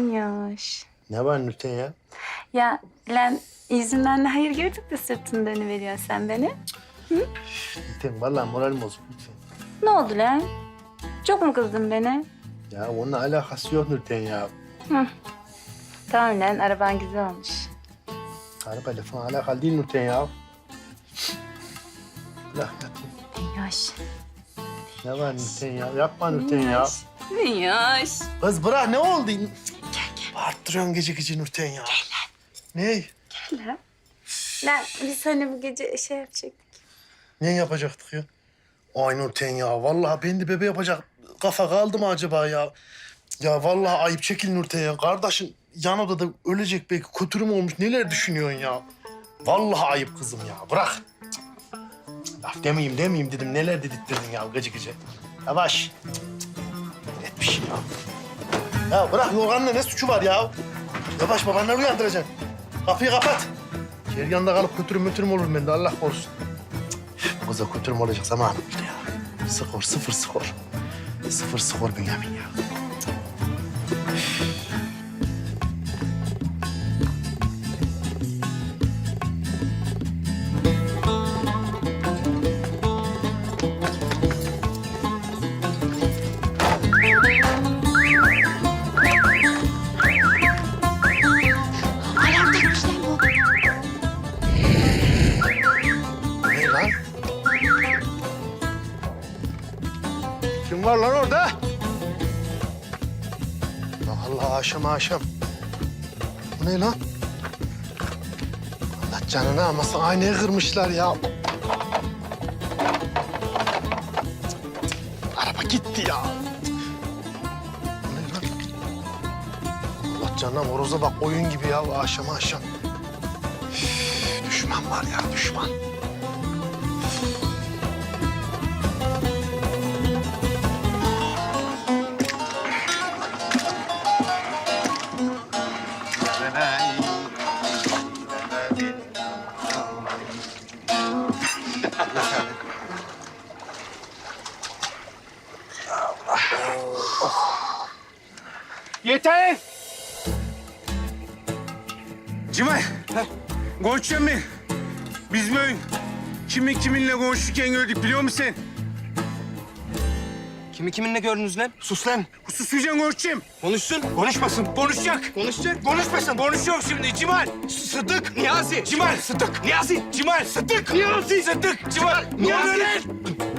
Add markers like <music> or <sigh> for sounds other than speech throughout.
Minyoş. Ne var Nurten ya? Ya lan yüzümden de hayır gördük de sırtını dönüveriyorsun sen beni. Nurten vallahi moralim bozuk lütfen. Ne oldu lan? Çok mu kızdın beni? Ya onunla alakası yok Nurten ya. Tamam lan araban güzel olmuş. Arabayla falan alakalı değil Nurten ya. Bırak yatayım. Minyoş. Ne var Nurten ya? Yapma Nurten ya. Minyoş. Kız bırak ne oldu? Gel gel. Bağırttırıyorsun gece gece Nurten ya. Ne? Lan. Lan biz hani bu gece şey yapacaktık. Ne yapacaktık ya? Ay Nurten ya. Vallahi ben de bebe yapacak kafa kaldı mı acaba ya? Ya vallahi ayıp çekil Nurten ya. Kardeşin yan odada ölecek belki kötürüm olmuş. Neler düşünüyorsun ya? Vallahi ayıp kızım ya. Bırak. Cık, cık. Laf demeyeyim demeyeyim dedim. Neler dedirttirdin ya gıcı gıcı. Yavaş. Cık, cık. Etmiş ya. Ya bırak yorganla ne suçu var ya? Yavaş babanları uyandıracaksın. Kapıyı kapat. İçeri yanında kalıp kötürüm mütürüm olur bende Allah korusun. Bu kıza kötürüm olacak zamanım işte ya. Skor, sıfır skor. Sıfır skor Bünyamin ya. Aşam. Bu ne lan? Allah canını almasın aynayı kırmışlar ya. Araba gitti ya. Bu ne lan? Allah canına horoza bak oyun gibi ya aşam. Üf, düşman var ya düşman. Yeter! Cimal, konuşacağım mı? Biz mi kimi kiminle konuşurken gördük biliyor musun sen? Kimi kiminle gördünüz lan? Sus lan. Susacaksın konuşacağım. Konuşsun. Konuşmasın. Konuşacak. Konuşacak. Konuşmasın. Konuşuyor şimdi Cimal. Sıddık. Niyazi. Cimal. Sıddık. Niyazi. Cimal. Sıddık. Niyazi. Sıddık. Cimal. Niyazi.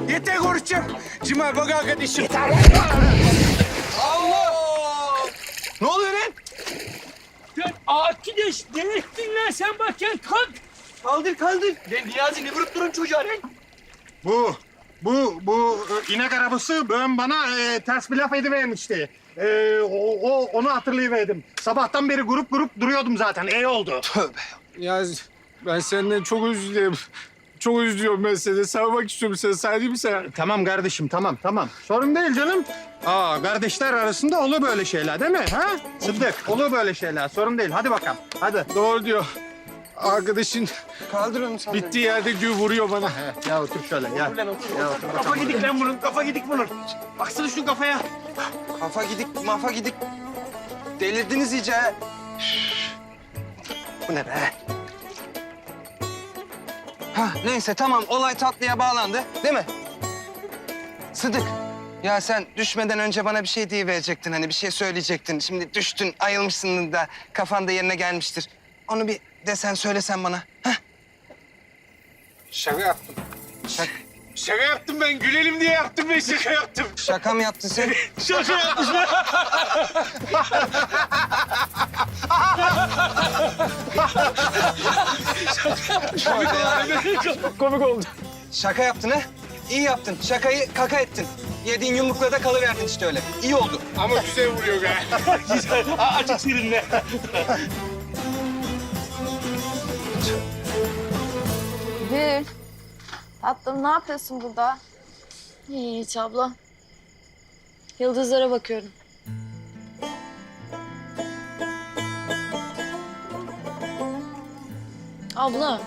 Yeter konuşacağım. Cimal bak arkadaşım. Yeter. Ne oluyor lan? Ne ettin lan sen bakayım kalk. Kaldır kaldır. Lan Niyazi ne vurup durun çocuğa lan? Bu, bu, bu e, inek arabası ben bana e, ters bir laf edivermişti. E, o, o, onu hatırlayıverdim. Sabahtan beri grup grup duruyordum zaten. İyi oldu. Tövbe. Ya ben senden çok özür dilerim. Çok üzülüyorum ben seni. Sarmak istiyorum seni. Sarayım mı sana? Tamam kardeşim, tamam, tamam. Sorun değil canım. Aa, kardeşler arasında olur böyle şeyler değil mi? Ha? Sıddık, olur böyle şeyler. Sorun değil. Hadi bakalım. Hadi. Doğru diyor. Arkadaşın Kaldır onu sen. bittiği yerde gül vuruyor bana. Ya otur şöyle, ya. Lan otur. Ya otur Kafa bakalım. gidik lan bunun. Kafa gidik bunun. Baksana şu kafaya. Kafa gidik, mafa gidik. Delirdiniz iyice. ha. Bu ne be? Ha neyse tamam olay tatlıya bağlandı değil mi? Sıdık. Ya sen düşmeden önce bana bir şey diye verecektin hani bir şey söyleyecektin. Şimdi düştün ayılmışsın da kafan da yerine gelmiştir. Onu bir desen söylesen bana. Hah. Şaka yaptım. Şak Şaka yaptım ben. Gülelim diye yaptım ben. Şaka yaptım. şaka mı yaptın sen? <laughs> Şaka yaptım. Çok komik oldu. Şaka yaptın ha? İyi yaptın. Şakayı kaka ettin. Yediğin yumrukla da kalıverdin işte öyle. İyi oldu. Ama güzel vuruyor be. <laughs> Güzel. Açık seninle. Gül. Tatlım ne yapıyorsun burada? Hiç abla. Yıldızlara bakıyorum. Abla.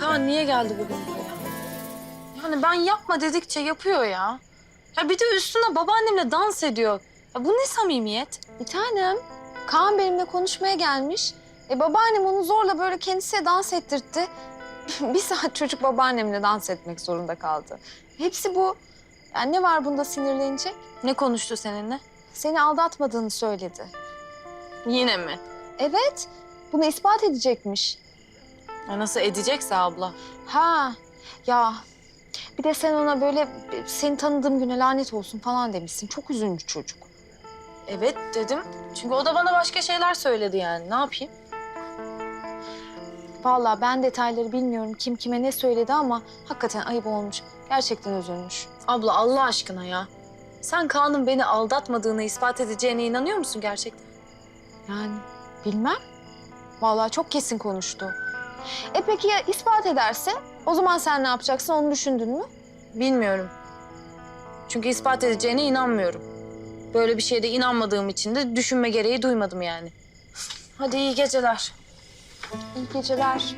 Kaan niye geldi bugün buraya? Yani ben yapma dedikçe yapıyor ya. Ya bir de üstüne babaannemle dans ediyor. Ya bu ne samimiyet? Bir tanem, Kaan benimle konuşmaya gelmiş. E babaannem onu zorla böyle kendisiyle dans ettirtti. Bir saat çocuk babaannemle dans etmek zorunda kaldı. Hepsi bu. Yani ne var bunda sinirlenecek? Ne konuştu seninle? Seni aldatmadığını söyledi. Yine mi? Evet, bunu ispat edecekmiş. Ya nasıl edecekse abla. Ha, ya bir de sen ona böyle seni tanıdığım güne lanet olsun falan demişsin. Çok üzüncü çocuk. Evet dedim. Çünkü o da bana başka şeyler söyledi yani. Ne yapayım? Vallahi ben detayları bilmiyorum kim kime ne söyledi ama hakikaten ayıp olmuş. Gerçekten üzülmüş. Abla Allah aşkına ya. Sen Kaan'ın beni aldatmadığını ispat edeceğine inanıyor musun gerçekten? Yani bilmem. Vallahi çok kesin konuştu. E peki ya ispat ederse? O zaman sen ne yapacaksın onu düşündün mü? Bilmiyorum. Çünkü ispat edeceğine inanmıyorum. Böyle bir şeyde inanmadığım için de düşünme gereği duymadım yani. Hadi iyi geceler. İyi geceler.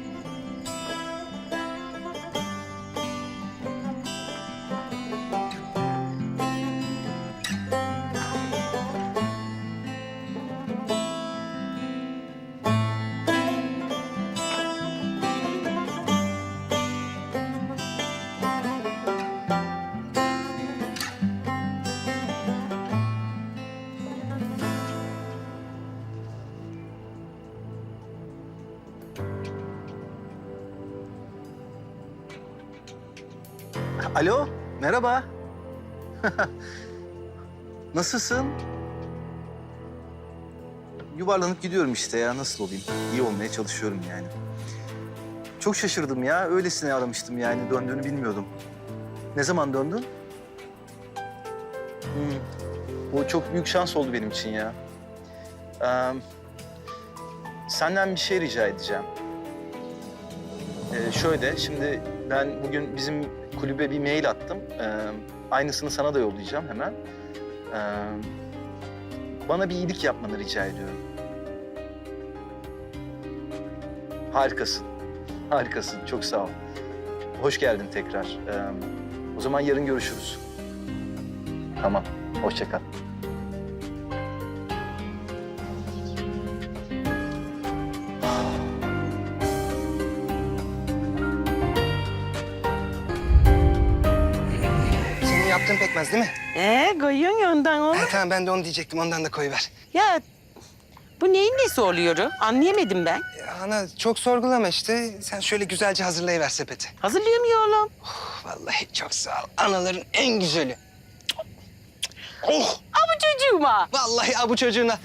Alo, merhaba. <laughs> Nasılsın? Yuvarlanıp gidiyorum işte ya. Nasıl olayım? İyi olmaya çalışıyorum yani. Çok şaşırdım ya. Öylesine aramıştım yani. Döndüğünü bilmiyordum. Ne zaman döndün? Hmm. Bu çok büyük şans oldu benim için ya. Ee, senden bir şey rica edeceğim. Ee, şöyle, şimdi ben bugün bizim kulübe bir mail attım. Ee, aynısını sana da yollayacağım hemen. Ee, bana bir iyilik yapmanı rica ediyorum. Harikasın. Harikasın. Çok sağ ol. Hoş geldin tekrar. Ee, o zaman yarın görüşürüz. Tamam. Hoşça kal. Yaptığın pekmez değil mi? Ee, koyuyorsun ya ondan oğlum. Ha, tamam ben de onu diyecektim. Ondan da koyuver. Ya bu neyin nesi oluyor? Anlayamadım ben. Ya ana çok sorgulama işte. Sen şöyle güzelce hazırlayıver sepeti. Hazırlıyorum ya oğlum. Vallahi çok sağ ol. Anaların en güzeli. Oh! Ha bu çocuğuma. Vallahi ha bu çocuğuna.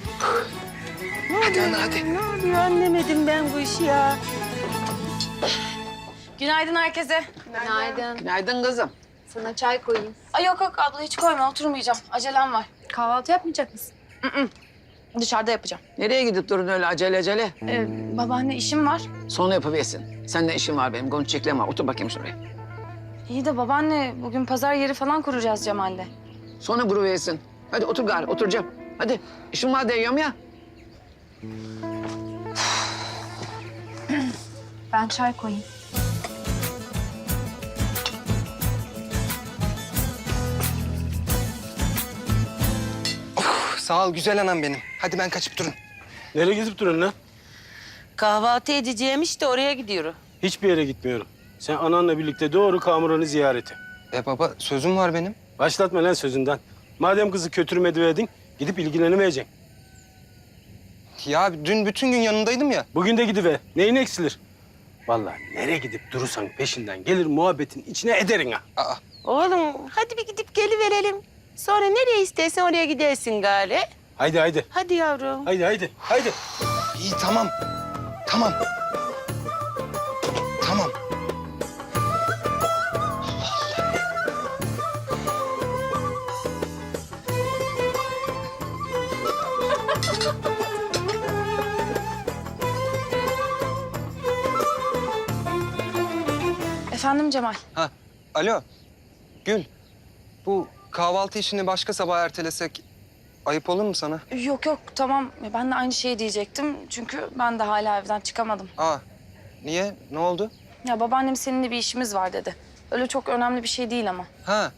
Hadi ana hadi. Ne oluyor anlamadım ben bu işi ya. Günaydın herkese. Günaydın. Günaydın kızım. Sana çay koyayım. Ay yok yok abla hiç koyma oturmayacağım. Acelem var. Kahvaltı yapmayacak mısın? Dışarıda yapacağım. Nereye gidip durun öyle acele acele? Ee, babaanne işim var. Sonra yapıversin. Seninle işim var benim. Konu çekleme. Otur bakayım şuraya. İyi de babaanne bugün pazar yeri falan kuracağız Cemal'le. Sonra kuruversin. Hadi otur gari. Oturacağım. Hadi. İşim var diyorum ya. Ben çay koyayım. Sağ ol güzel anam benim. Hadi ben kaçıp durun. Nereye gidip duruyorsun lan? Kahvaltı edeceğim işte oraya gidiyorum. Hiçbir yere gitmiyorum. Sen ananla birlikte doğru Kamuran'ı ziyarete. E baba sözüm var benim. Başlatma lan sözünden. Madem kızı kötürüm verdin, gidip ilgilenemeyeceksin. Ya dün bütün gün yanındaydım ya. Bugün de gidiver. Neyin eksilir? Vallahi nereye gidip durursan peşinden gelir muhabbetin içine ederin ha. Aa, Oğlum hadi bir gidip geliverelim. Sonra nereye istersen oraya gidersin gari. Haydi haydi. Hadi yavrum. Haydi haydi. Haydi. iyi tamam. Tamam. Tamam. Efendim Cemal. Ha, alo. Gül. Bu kahvaltı işini başka sabah ertelesek ayıp olur mu sana? Yok yok tamam ben de aynı şeyi diyecektim. Çünkü ben de hala evden çıkamadım. Aa, niye? Ne oldu? Ya babaannem seninle bir işimiz var dedi. Öyle çok önemli bir şey değil ama. Ha,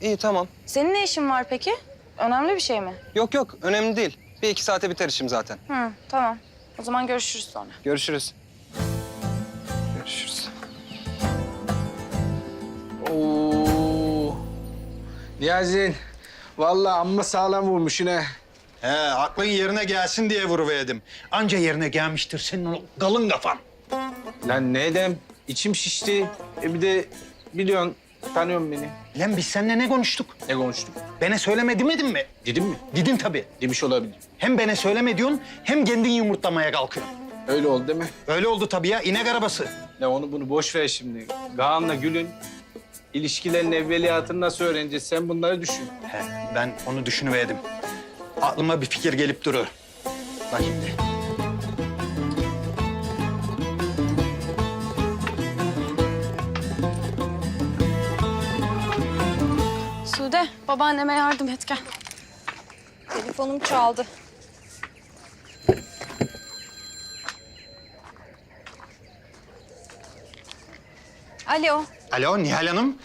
iyi tamam. Senin ne işin var peki? Önemli bir şey mi? Yok yok önemli değil. Bir iki saate biter işim zaten. Hı, tamam. O zaman görüşürüz sonra. Görüşürüz. Görüşürüz. Oo. Niyazi'nin vallahi amma sağlam vurmuş yine. He, aklın yerine gelsin diye vuruverdim. Anca yerine gelmiştir senin o kalın kafan. Lan ne edem? İçim şişti. E bir de biliyorsun tanıyorsun beni. Lan biz seninle ne konuştuk? Ne konuştuk? Bana söyleme demedin mi? Dedim mi? Dedin tabii. Demiş olabilir. Hem bana söyleme diyorsun hem kendin yumurtlamaya kalkıyorsun. Öyle oldu değil mi? Öyle oldu tabii ya inek arabası. Ya onu bunu boş ver şimdi. Kaan'la Gül'ün ilişkilerin evveliyatını nasıl öğreneceğiz? Sen bunları düşün. He, ben onu düşünüverdim. Aklıma bir fikir gelip durur. Bak şimdi. Sude, babaanneme yardım et gel. Telefonum çaldı. Alo. Alo Nihal Hanım.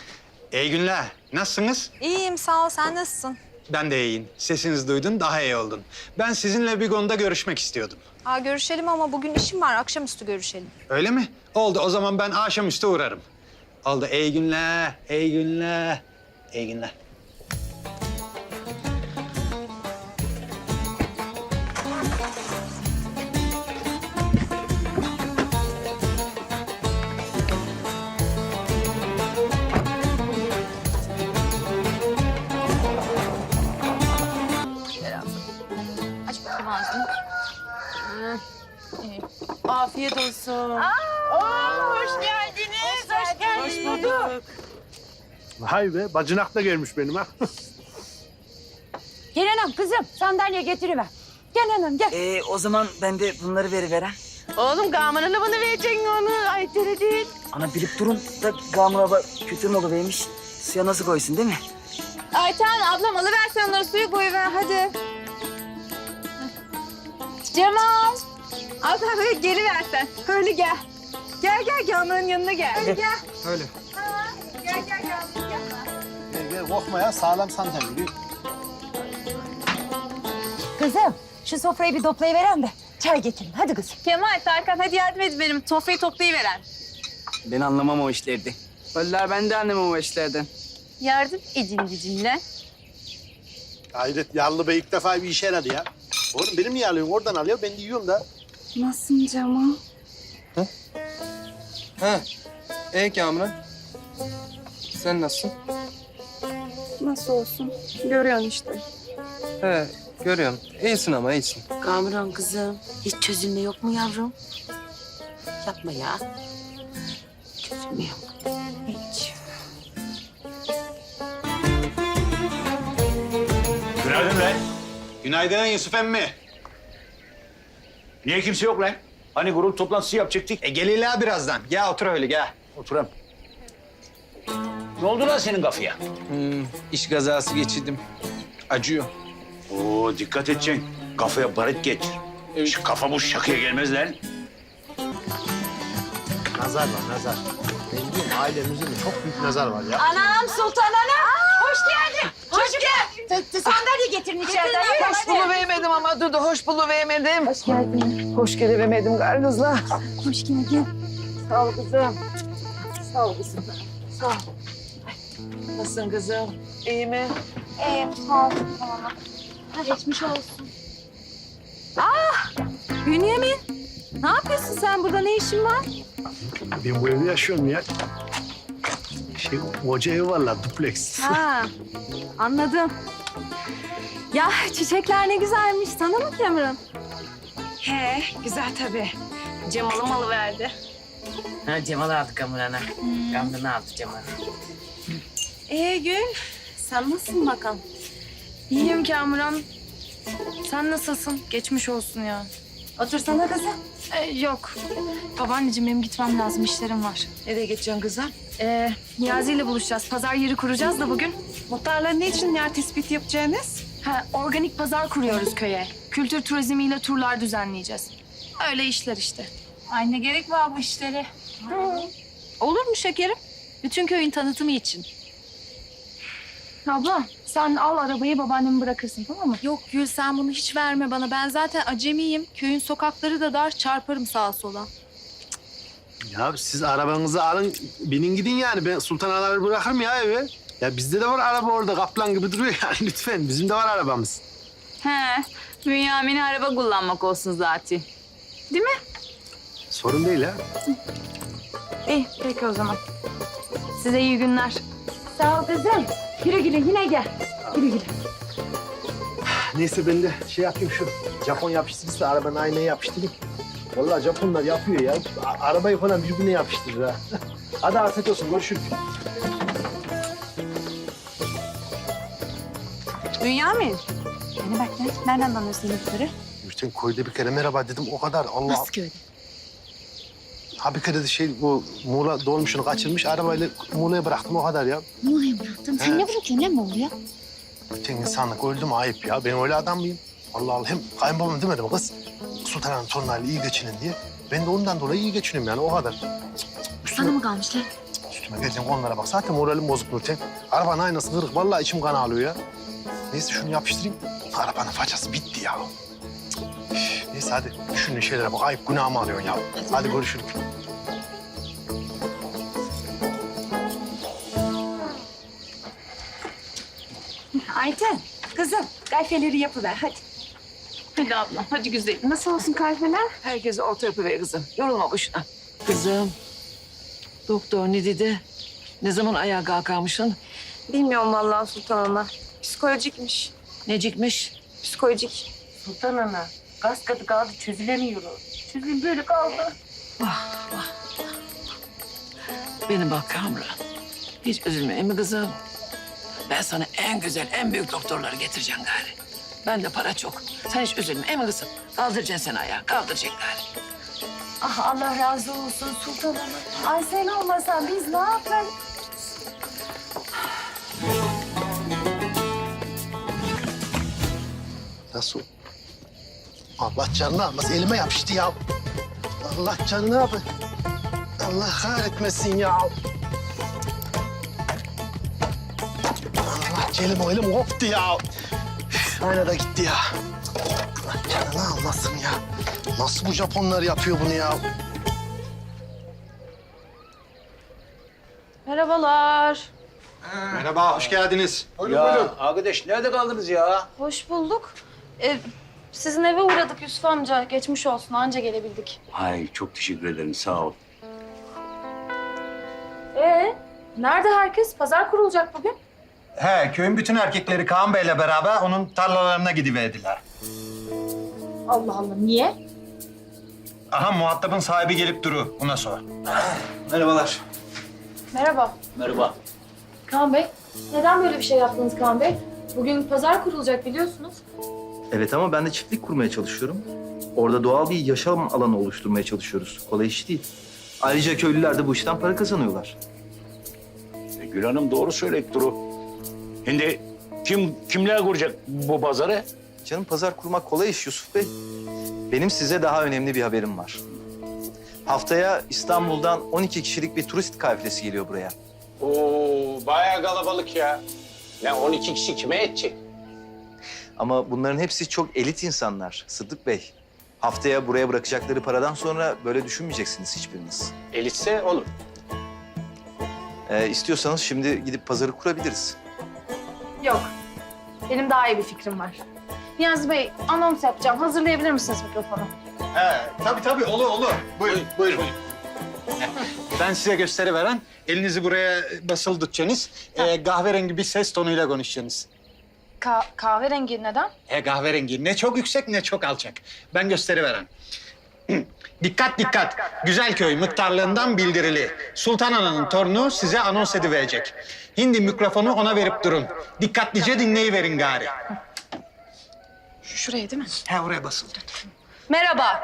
İyi günler. Nasılsınız? İyiyim sağ ol. Sen nasılsın? Ben de iyiyim. Sesinizi duydun, daha iyi oldun. Ben sizinle bir konuda görüşmek istiyordum. Aa, görüşelim ama bugün işim var. Akşamüstü görüşelim. Öyle mi? Oldu. O zaman ben akşamüstü uğrarım. Oldu. İyi günler, iyi günler, iyi günler. Olsun. Hoş geldiniz. Hoş geldiniz. Vay be bacanak da gelmiş benim ha. Gel anam kızım sandalye getiriver. Gel anam gel. Ee, o zaman ben de bunları veriveren. Oğlum Gaman'ın lafını vereceksin onu. Ay değil. Ana bilip durun da Gamur baba kötü mü oluvermiş? Suya nasıl koysun değil mi? Ayten ablam alıver sen onları suyu koyuver hadi. Cemal. Al sen böyle geri versen. Öyle gel. Gel gel Gamur'un yanına gel. Hadi gel. Öyle. Gel gel Gamur gel. Gel gel korkma ya sağlam sandalye. Kızım şu sofrayı bir toplayıveren de çay getirin. Hadi kızım. Kemal, Tarkan hadi yardım et benim. Sofrayı toplayıveren. Ben anlamam o işlerdi. Vallahi ben de anlamam o işlerden. Yardım edin bizimle. Hayret Yallı Bey ilk defa bir işe yaradı ya. Oğlum benim niye alıyorsun? Oradan alıyor ben de yiyorum da. Nasılsın Cemal? Ha. Ey Kamuran. Sen nasılsın? Nasıl olsun? Görüyorsun işte. He, görüyorum. İyisin ama iyisin. Kamuran kızım hiç çözülme yok mu yavrum? Yapma ya. Çözülme yok. Hiç. Günaydın. Günaydın Yusuf emmi. Niye kimse yok lan? Hani grup toplantısı yapacaktık. E gelirler birazdan. Gel otur öyle gel. Oturam. Ne oldu lan senin kafaya? Hmm, iş kazası geçirdim. Acıyor. Oo dikkat edeceksin. Kafaya barit geç. Evet. Şu kafa bu şakaya gelmez lan. Nazar var nazar. Ben de çok büyük nazar var ya. Anam Sultan Ana. Hoş geldin. Geldin. Sandalye getirin içeriden. Hoş buluvermedim ama dur da hoş buluvermedim. Hoş geldin. Hoş gelemedim kargızla. Hoş geldin. Sağ ol kızım. Sağ ol kızım. Sağ ol. Nasılsın kızım? İyi mi? İyiyim sağ ol. Geçmiş olsun. Ah! Bünyamin. Ne yapıyorsun sen burada? Ne işin var? Ben bu evde yaşıyorum ya. Şey hoca ev var la dupleks. Ha, anladım. Ya çiçekler ne güzelmiş. Sana mı Cameron? He güzel tabii. Cemal'ın malı verdi. Ha Cemal aldı Gamur'ana. Gamur'unu aldı Cemal. Ee Gül, sen nasılsın bakalım? İyiyim Kamuran. Sen nasılsın? Geçmiş olsun ya. Otursana kızım. Ee, yok. Babaanneciğim benim gitmem lazım. işlerim var. Nereye geçeceksin kızım? Ee, Niyazi ile buluşacağız. Pazar yeri kuracağız da bugün. Muhtarla ne için yer tespit yapacağınız? Ha, organik pazar kuruyoruz köye. Kültür turizmiyle turlar düzenleyeceğiz. Öyle işler işte. Ay ne gerek var bu işlere? Olur mu şekerim? Bütün köyün tanıtımı için. Abla, Sen al arabayı babaannemi bırakırsın tamam mı? Yok Gül sen bunu hiç verme bana. Ben zaten acemiyim. Köyün sokakları da dar. Çarparım sağa sola. Ya siz arabanızı alın, binin gidin yani. Ben Sultan Alaver'i bırakırım ya eve. Ya bizde de var araba orada. Kaplan gibi duruyor <laughs> yani lütfen. Bizim de var arabamız. He. Bünyamin'e araba kullanmak olsun zaten. Değil mi? Sorun değil ha. İyi peki o zaman. Size iyi günler. Sağ ol kızım. Güle güle yine gel. Güle güle. Neyse ben de şey yapayım şu Japon yapıştırıcısı arabanın aynaya yapıştırayım. Vallahi Japonlar yapıyor ya. A- arabayı falan birbirine yapıştırır ha. <laughs> Hadi afiyet olsun görüşürüz. Bünyamin. Beni bak lan. Nereden tanıyorsun bunları? Nurten koyda bir kere merhaba dedim o kadar. Allah. Nasıl köyde? Ha bir kere de şey bu Muğla dolmuşunu kaçırmış arabayla Muğla'ya bıraktım o kadar ya. Muğla'ya bıraktın. Sen ne bırakıyorsun lan Muğla'ya? Nurten insanlık öldü mü ayıp ya. Ben öyle adam mıyım? Allah Allah hem kayınbabam demedi mi kız? Sultan Hanım torunlarıyla iyi geçinin diye. Ben de ondan dolayı iyi geçiniyorum yani o kadar. Cık, cık, Üstüme, Sana mı kalmış lan? üstüme geleceğim onlara bak. Zaten moralim bozuk Nurten. Arabanın aynası kırık. Vallahi içim kan ağlıyor ya. Neyse şunu yapıştırayım. Arabanın façası bitti ya. Cık, üf, Neyse hadi düşündüğün şeylere bak. Ayıp günahımı alıyorsun ya. Hadi görüşürüz. Ayten, kızım kahveleri yapıver hadi. Hadi ablam, hadi güzel. Nasıl olsun kahveler? Herkese orta yapıver kızım. Yorulma boşuna. Kızım. Doktor ne dedi? Ne zaman ayağa kalkarmışsın? Bilmiyorum vallahi Sultan Ana. Psikolojikmiş. Necikmiş? Psikolojik. Sultan Ana, gaz katı kaldı çözülemiyor. Çözülüm böyle kaldı. Benim bak Kamran. Hiç üzülme mi kızım? Ben sana en güzel, en büyük doktorları getireceğim gari. Bende para çok. Sen hiç üzülme mi kızım? Kaldıracaksın seni ayağa, kaldıracaksın gari. Ah Allah razı olsun Sultan Hanım. Ay sen olmasan biz ne yaparız? Nasıl? Allah canını almasın. Elime yapıştı ya. Allah canını almasın. Allah kahretmesin ya. Allah elim o elim koptu ya. Üf, Ayna da gitti ya. Canını almasın ya. Nasıl bu Japonlar yapıyor bunu ya? Merhabalar. Merhaba, hoş geldiniz. ya arkadaş nerede kaldınız ya? Hoş bulduk. Ee, sizin eve uğradık Yusuf amca. Geçmiş olsun anca gelebildik. Ay çok teşekkür ederim sağ ol. Ee, nerede herkes? Pazar kurulacak bugün. He, köyün bütün erkekleri Kaan Bey'le beraber onun tarlalarına gidiverdiler. Allah Allah niye? Aha muhatabın sahibi gelip duru, ona sor. Merhabalar. Merhaba. Merhaba. Kaan Bey. Neden böyle bir şey yaptınız Kaan Bey? Bugün pazar kurulacak biliyorsunuz. Evet ama ben de çiftlik kurmaya çalışıyorum. Orada doğal bir yaşam alanı oluşturmaya çalışıyoruz. Kolay iş değil. Ayrıca köylüler de bu işten para kazanıyorlar. E, Gül Hanım doğru söyledi Duru. Şimdi kim kimler kuracak bu pazarı? Canım pazar kurmak kolay iş Yusuf Bey. Benim size daha önemli bir haberim var. Haftaya İstanbul'dan 12 kişilik bir turist kafilesi geliyor buraya. Oo bayağı kalabalık ya. Ne 12 kişi kime edecek? Ama bunların hepsi çok elit insanlar Sıddık Bey. Haftaya buraya bırakacakları paradan sonra böyle düşünmeyeceksiniz hiçbiriniz. Elitse olur. Ee, istiyorsanız şimdi gidip pazarı kurabiliriz. Yok. Benim daha iyi bir fikrim var. Niyazi Bey anons yapacağım. Hazırlayabilir misiniz mikrofonu? He, tabii tabii, olur olur. Buyurun, buyurun. <laughs> Ben size gösteriveren, elinizi buraya basılı tutacaksınız. Ee, kahverengi bir ses tonuyla konuşacaksınız. Ka- kahverengi neden? E kahverengi ne çok yüksek ne çok alçak. Ben gösteriveren. <clears throat> dikkat dikkat. Güzel köy mıktarlığından bildirili. Sultan Ana'nın torunu size anons ediverecek. Hindi mikrofonu ona verip durun. Dikkatlice dinleyiverin gari. Şuraya değil mi? He oraya basılı tut. Merhaba.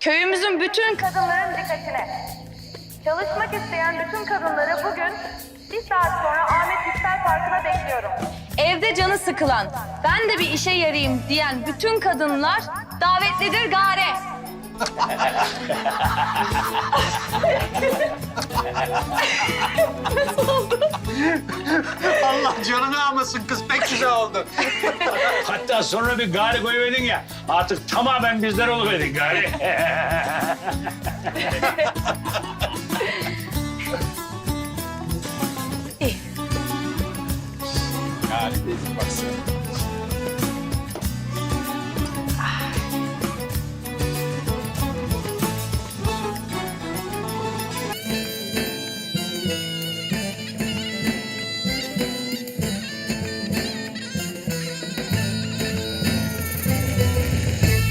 Köyümüzün bütün kadınların dikkatine. Çalışmak isteyen bütün kadınları bugün bir saat sonra Ahmet İster Parkı'na bekliyorum. Evde canı sıkılan, ben de bir işe yarayayım diyen bütün kadınlar davetlidir gare. Allah canını almasın kız pek güzel oldu. Hatta sonra bir gari koyuverdin ya. Artık tamamen bizler oluverdin gari. <laughs> Dedi baksana.